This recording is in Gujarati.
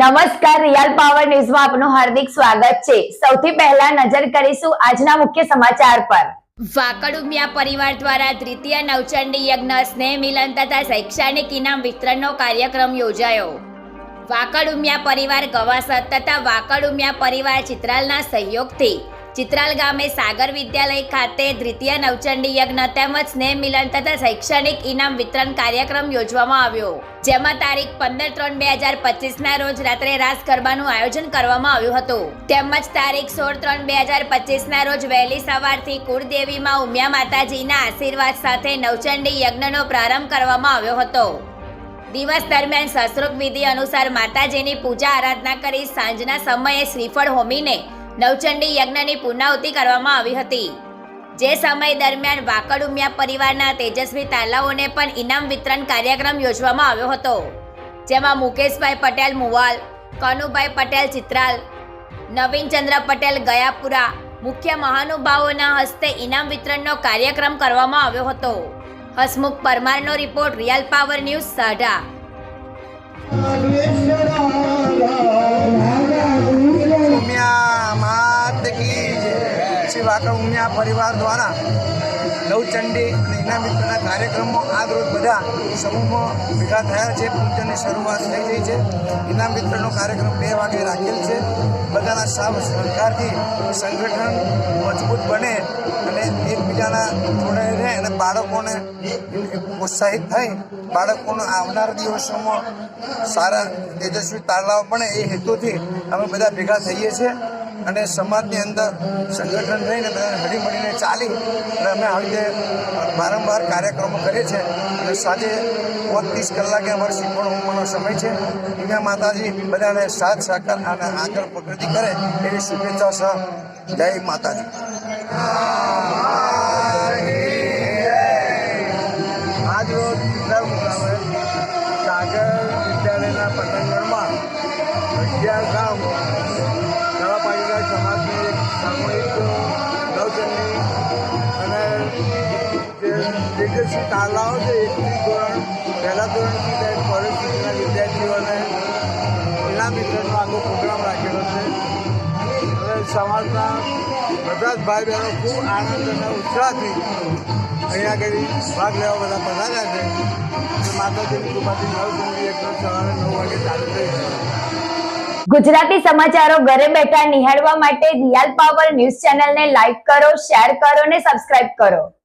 નમસ્કાર રિયલ પાવર ન્યૂઝમાં આપનું હાર્દિક સ્વાગત છે. સૌથી પહેલા નજર કરીશું આજના મુખ્ય સમાચાર પર. વાકડુમિયા પરિવાર દ્વારા દ્વિતીય નવચંડી યજ્ઞ, સ્નેહ મિલન તથા શૈક્ષણિક ઇનામ વિતરણનો કાર્યક્રમ યોજાયો. વાકડુમિયા પરિવાર ગવાસર તથા વાકડુમિયા પરિવાર ચિત્રાલના સહયોગથી ચિત્રાલ ગામે સાગર વિદ્યાલય ખાતે દ્વિતીય નવચંડી યજ્ઞ તેમજ સ્નેહ મિલન તથા શૈક્ષણિક ઇનામ વિતરણ કાર્યક્રમ યોજવામાં આવ્યો. જેમાં તારીખ પંદર ત્રણ બે હજાર પચીસના રોજ રાત્રે રાસ ગરબાનું આયોજન કરવામાં આવ્યું હતું. તેમજ તારીખ સોળ ત્રણ બે હજાર પચીસના રોજ વહેલી સવારથી કુળદેવીમાં ઉમિયા માતાજીના આશીર્વાદ સાથે નવચંડી યજ્ઞનો પ્રારંભ કરવામાં આવ્યો હતો. દિવસ દરમિયાન શસ્ત્રોક વિધિ અનુસાર માતાજીની પૂજા આરાધના કરી સાંજના સમયે શ્રીફળ હોમીને નવચંડી યજ્ઞની પૂર્ણાહુતિ કરવામાં આવી હતી. જે સમય દરમિયાન વાકડ ઉમિયા પરિવારના તેજસ્વી તાલાઓને પણ ઇનામ વિતરણ કાર્યક્રમ યોજવામાં આવ્યો હતો. જેમાં મુકેશભાઈ પટેલ મુવાલ, કનુભાઈ પટેલ ચિત્રાલ, નવીનચંદ્ર પટેલ ગયાપુરા મુખ્ય મહાનુભાવોના હસ્તે ઇનામ વિતરણનો કાર્યક્રમ કરવામાં આવ્યો હતો. હસમુખ પરમારનો રિપોર્ટ રિયલ પાવર ન્યૂઝ સાઢા. શ્રી વાકડ પરિવાર દ્વારા નવચંડી અને ઇનામિત્રના કાર્યક્રમો આજ રોજ બધા સમૂહમાં ભેગા થયા છે. પૂજનની શરૂઆત થઈ ગઈ છે. એના મિત્રનો કાર્યક્રમ બે વાગે રાખેલ છે. બધાના સાવ સહકારથી સંગઠન મજબૂત બને અને એકબીજાના જોડે રહે અને બાળકોને પ્રોત્સાહિત થઈ બાળકોને આવનાર દિવસોમાં સારા, તેજસ્વી તારલાઓ બને એ હેતુથી અમે બધા ભેગા થઈએ છીએ. અને સમાજની અંદર સંગઠન રહીને બધાને હળી મળીને ચાલી અને અમે આવી રીતે વારંવાર કાર્યક્રમો કરીએ છીએ. અને સાંજે ત્રીસ કલાકે અમારે શીખવણ હોમવાનો સમય છે. અહીંયા માતાજી બધાને સાથ, સહકાર અને આગળ પ્રગતિ કરે એવી શુભેચ્છા સહ. જય માતાજી. આજ રોજ સાગર વિદ્યાલયના પતંગરમાં તેજસ્વી તાલાઓ છે એકથી ધોરણ, પહેલા ધોરણથી બે કોલેજ સુધીના વિદ્યાર્થીઓને એના મિત્રનો આખો પ્રોગ્રામ રાખેલો છે. અને સમાજના બધા જ ભાઈ બહેનો ખૂબ આનંદ અને ઉત્સાહથી અહીંયા આગળ ભાગ લેવા બધા પધાર્યા છે. માતાજીની કૃપાથી નવચંડી એક સવારે નવ વાગે ચાલુ થઈ ગુજરાતી સમાચારો ઘરે બેઠા નિહાળવા માટે રિયલ પાવર ન્યૂઝ ચેનલને લાઈક કરો, શેર કરો ને સબસ્ક્રાઇબ કરો.